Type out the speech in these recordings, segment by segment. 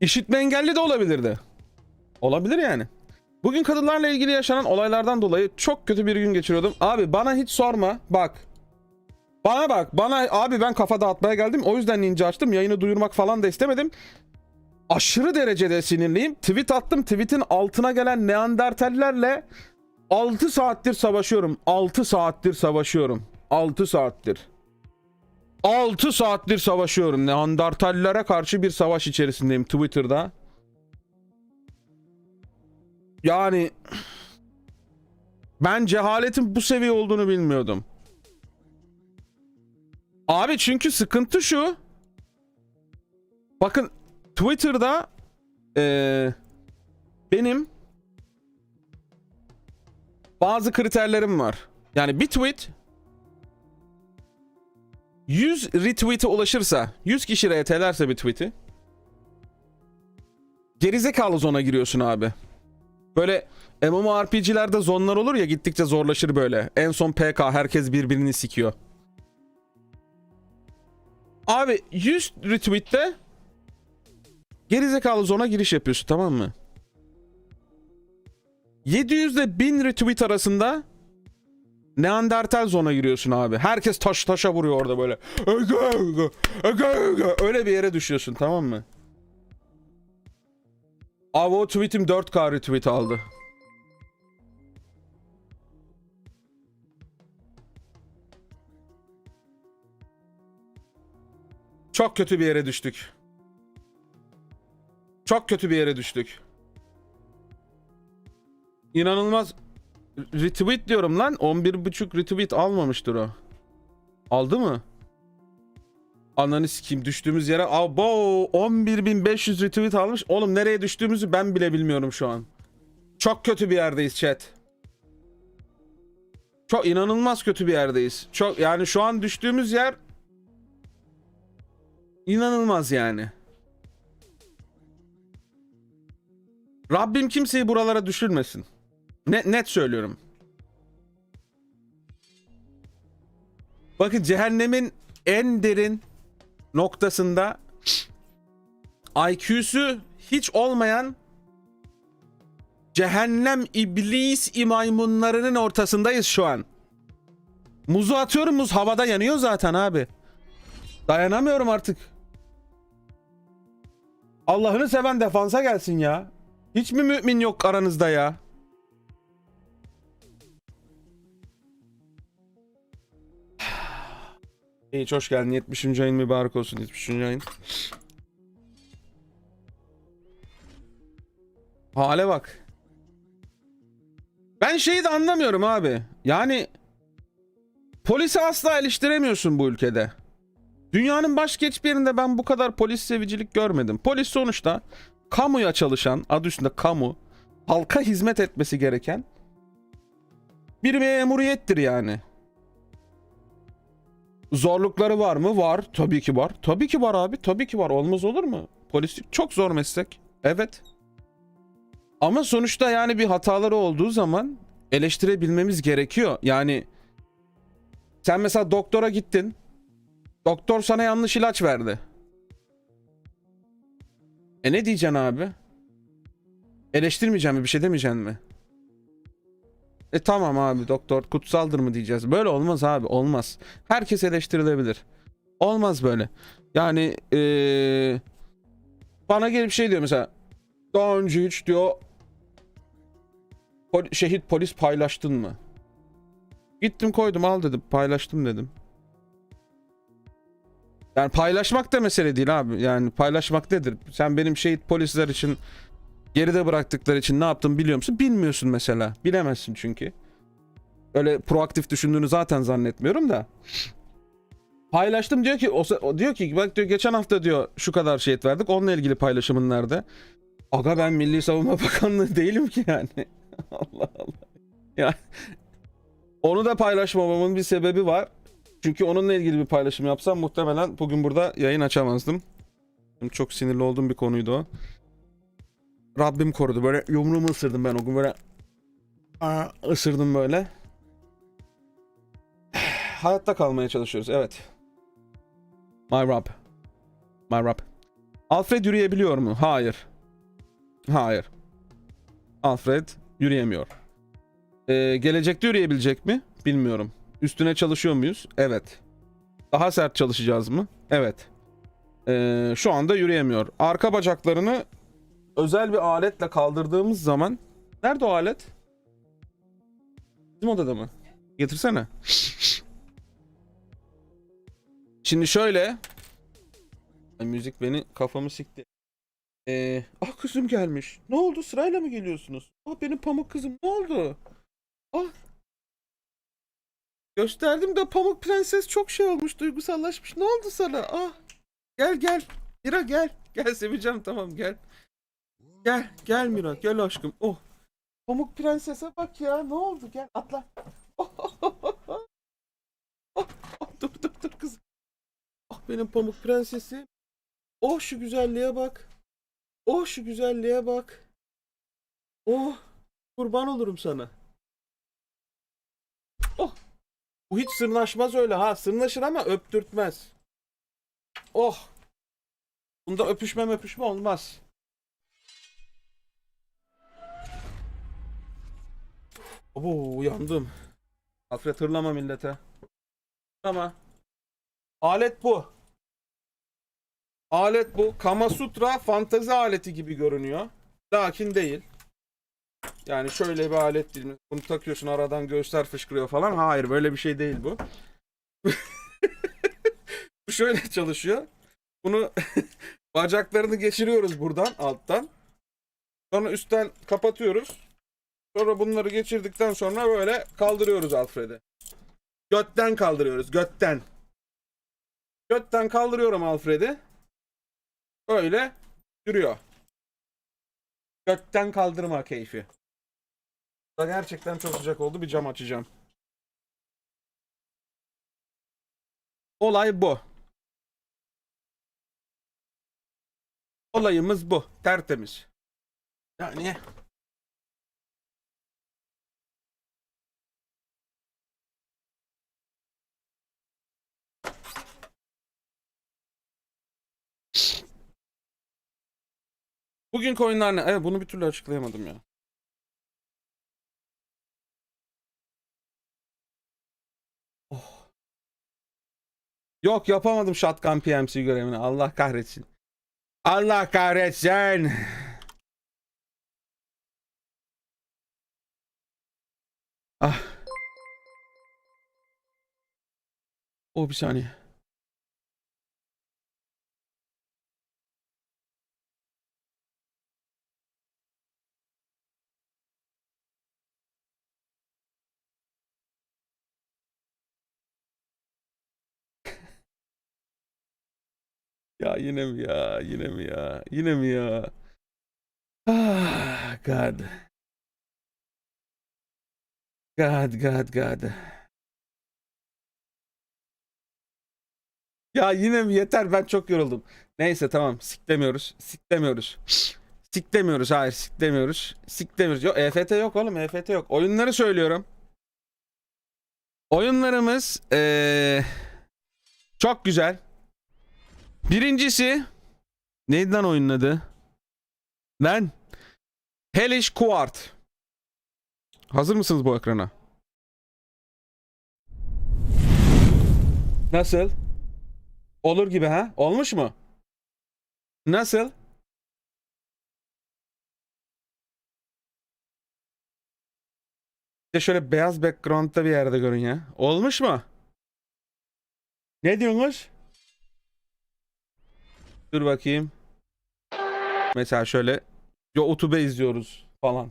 İşitme engelli de olabilirdi. Olabilir yani. Bugün kadınlarla ilgili yaşanan olaylardan dolayı çok kötü bir gün geçiriyordum. Abi bana hiç sorma. Bak. Bana bak. Bana abi ben kafa dağıtmaya geldim. O yüzden ninja açtım. Yayını duyurmak falan da istemedim. Aşırı derecede sinirliyim. Tweet attım. Tweet'in altına gelen Neandertallerle 6 saattir savaşıyorum. 6 saattir savaşıyorum. 6 saattir. 6 saattir savaşıyorum. Neandertallere karşı bir savaş içerisindeyim Twitter'da. Yani ben cehaletin bu seviye olduğunu bilmiyordum. Abi çünkü sıkıntı şu. Bakın Twitter'da eee, benim bazı kriterlerim var. Yani bir tweet 100 retweet'e ulaşırsa, 100 kişi RT'lerse bir tweet'i gerizekalı zona giriyorsun abi. Böyle MMORPG'lerde zonlar olur ya gittikçe zorlaşır böyle. En son PK herkes birbirini sikiyor. Abi 100 retweet'te gerizekalı zona giriş yapıyorsun tamam mı? 700 ile 1000 retweet arasında Neandertal zona giriyorsun abi. Herkes taş taşa vuruyor orada böyle. Öyle bir yere düşüyorsun tamam mı? Abi o tweetim 4K retweet aldı. Çok kötü bir yere düştük. Çok kötü bir yere düştük. İnanılmaz retweet diyorum lan. 11.5 retweet almamıştır o. Aldı mı? Ananı sikeyim düştüğümüz yere abo 11.500 retweet almış. Oğlum nereye düştüğümüzü ben bile bilmiyorum şu an. Çok kötü bir yerdeyiz chat. Çok inanılmaz kötü bir yerdeyiz. Çok yani şu an düştüğümüz yer inanılmaz yani. Rabbim kimseyi buralara düşürmesin. Ne, net söylüyorum. Bakın cehennemin en derin noktasında IQ'su hiç olmayan cehennem iblis imaymunlarının ortasındayız şu an. Muzu atıyorum muz havada yanıyor zaten abi. Dayanamıyorum artık. Allah'ını seven defansa gelsin ya. Hiç mi mümin yok aranızda ya? İyi hoş geldin. 70. ayın mübarek olsun. 70. ayın. Hale bak. Ben şeyi de anlamıyorum abi. Yani polisi asla eleştiremiyorsun bu ülkede. Dünyanın başka hiçbir yerinde ben bu kadar polis sevicilik görmedim. Polis sonuçta kamuya çalışan, adı üstünde kamu, halka hizmet etmesi gereken bir memuriyettir yani. Zorlukları var mı? Var. Tabii ki var. Tabii ki var abi. Tabii ki var. Olmaz olur mu? Polislik çok zor meslek. Evet. Ama sonuçta yani bir hataları olduğu zaman eleştirebilmemiz gerekiyor. Yani sen mesela doktora gittin. Doktor sana yanlış ilaç verdi. E ne diyeceksin abi? Eleştirmeyeceğim mi? Bir şey demeyeceksin mi? E tamam abi doktor kutsaldır mı diyeceğiz. Böyle olmaz abi olmaz. Herkes eleştirilebilir. Olmaz böyle. Yani eee, bana gelip şey diyor mesela. Daha önce hiç diyor pol- şehit polis paylaştın mı? Gittim koydum al dedim paylaştım dedim. Yani paylaşmak da mesele değil abi. Yani paylaşmak nedir? Sen benim şehit polisler için geride bıraktıkları için ne yaptım biliyor musun? Bilmiyorsun mesela. Bilemezsin çünkü. Öyle proaktif düşündüğünü zaten zannetmiyorum da. Paylaştım diyor ki o, o diyor ki bak diyor geçen hafta diyor şu kadar şehit verdik. Onunla ilgili paylaşımın nerede? Aga ben Milli Savunma Bakanlığı değilim ki yani. Allah Allah. Ya onu da paylaşmamamın bir sebebi var. Çünkü onunla ilgili bir paylaşım yapsam muhtemelen bugün burada yayın açamazdım. Çok sinirli olduğum bir konuydu o. Rabbim korudu. Böyle yumruğumu ısırdım ben o gün böyle. Aa, ısırdım böyle. Hayatta kalmaya çalışıyoruz. Evet. My Rob. My Rob. Alfred yürüyebiliyor mu? Hayır. Hayır. Alfred yürüyemiyor. Ee, gelecekte yürüyebilecek mi? Bilmiyorum. Üstüne çalışıyor muyuz? Evet. Daha sert çalışacağız mı? Evet. Ee, şu anda yürüyemiyor. Arka bacaklarını özel bir aletle kaldırdığımız zaman nerede o alet? Bizim odada mı? Getirsene. Şimdi şöyle Ay, müzik beni kafamı sikti. Ee, ah kızım gelmiş. Ne oldu? Sırayla mı geliyorsunuz? Ah benim pamuk kızım ne oldu? Ah. Gösterdim de pamuk prenses çok şey olmuş, duygusallaşmış. Ne oldu sana? Ah. Gel gel. Mira gel. Gel seveceğim tamam gel. Gel gel Mira gel aşkım. Oh. Pamuk prensese bak ya. Ne oldu? Gel atla. Oh, oh, oh, dur dur dur kızım. Ah benim pamuk prensesi. Oh şu güzelliğe bak. Oh şu güzelliğe bak. Oh kurban olurum sana. Oh. Bu hiç sırnaşmaz öyle ha. Sırnaşır ama öptürtmez. Oh. Bunda öpüşme öpüşme olmaz. Abo uyandım. Alfred hırlama millete. Ama alet bu. Alet bu. Kama Sutra fantezi aleti gibi görünüyor. Lakin değil. Yani şöyle bir alet değil mi? Bunu takıyorsun aradan göğüsler fışkırıyor falan. Hayır böyle bir şey değil bu. bu şöyle çalışıyor. Bunu bacaklarını geçiriyoruz buradan alttan. Sonra üstten kapatıyoruz. Sonra bunları geçirdikten sonra böyle kaldırıyoruz Alfred'i. Götten kaldırıyoruz. Götten. Götten kaldırıyorum Alfred'i. Öyle yürüyor. Gökten kaldırma keyfi. Da gerçekten çok sıcak oldu. Bir cam açacağım. Olay bu. Olayımız bu. Tertemiz. Yani Bugünkü oyunlar ne? Evet bunu bir türlü açıklayamadım ya. Oh. Yok yapamadım Shotgun PMC görevini. Allah kahretsin. Allah kahretsin. Ah. O bir saniye. Ya yine mi ya? Yine mi ya? Yine mi ya? Ah, God. God, God, God. Ya yine mi? Yeter ben çok yoruldum. Neyse tamam. Siklemiyoruz. Siklemiyoruz. Siklemiyoruz. Hayır siklemiyoruz. Siklemiyoruz. Yok EFT yok oğlum. EFT yok. Oyunları söylüyorum. Oyunlarımız eee, çok güzel. Birincisi neydi lan oyunun adı? Hellish Quart. Hazır mısınız bu ekrana? Nasıl? Olur gibi ha? Olmuş mu? Nasıl? De şöyle beyaz background'da bir yerde görün ya. Olmuş mu? Ne diyorsunuz? Dur bakayım. Mesela şöyle YouTube'u izliyoruz falan.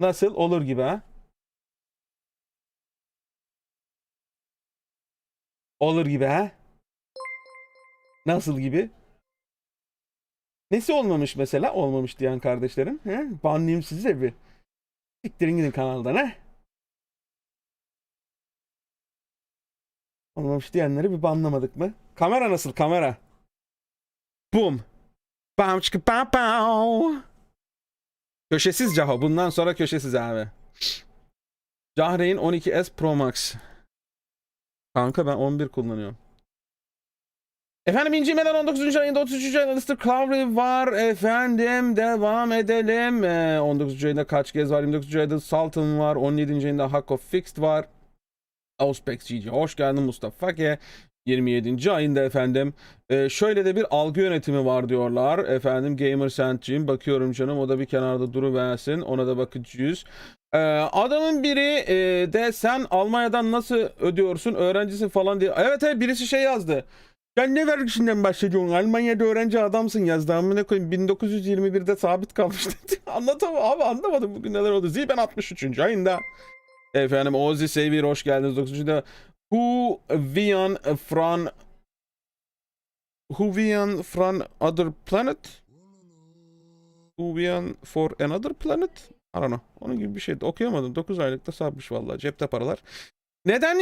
Nasıl? Olur gibi ha? Olur gibi ha? Nasıl gibi? Nesi olmamış mesela? Olmamış diyen kardeşlerim. He? Banlayayım sizi bir. Siktirin gidin kanaldan ha? Olmamış diyenleri bir banlamadık mı? Kamera nasıl? Kamera. Boom. Bam çıkı pam pam. Köşesiz Caho. Bundan sonra köşesiz abi. Cahreyn 12S Pro Max. Kanka ben 11 kullanıyorum. Efendim İncime'den 19. ayında 33. ayında Mr. Clowery var. Efendim devam edelim. Ee, 19. ayında kaç kez var? 29. ayında Sultan var. 17. ayında Hack of Fixed var. Auspex GG hoş geldin Mustafa Fake. 27. ayında efendim. Ee, şöyle de bir algı yönetimi var diyorlar. Efendim Gamer Sent'ciyim. Bakıyorum canım o da bir kenarda duruversin. Ona da bakacağız. Ee, adamın biri e, de sen Almanya'dan nasıl ödüyorsun öğrencisin falan diye. Evet evet birisi şey yazdı. Ya ne vergisinden bahsediyorsun? Almanya'da öğrenci adamsın yazdı. Amına koyayım 1921'de sabit kalmış dedi. Anlatamam abi anlamadım bugün neler oldu. Ziben 63. ayında. Efendim Ozi Sevir hoş geldiniz. 9. Who Vian from Who Vian from other planet? Who Vian for another planet? I don't know. Onun gibi bir şeydi. Okuyamadım. 9 aylıkta sabmış vallahi. Cepte paralar. Neden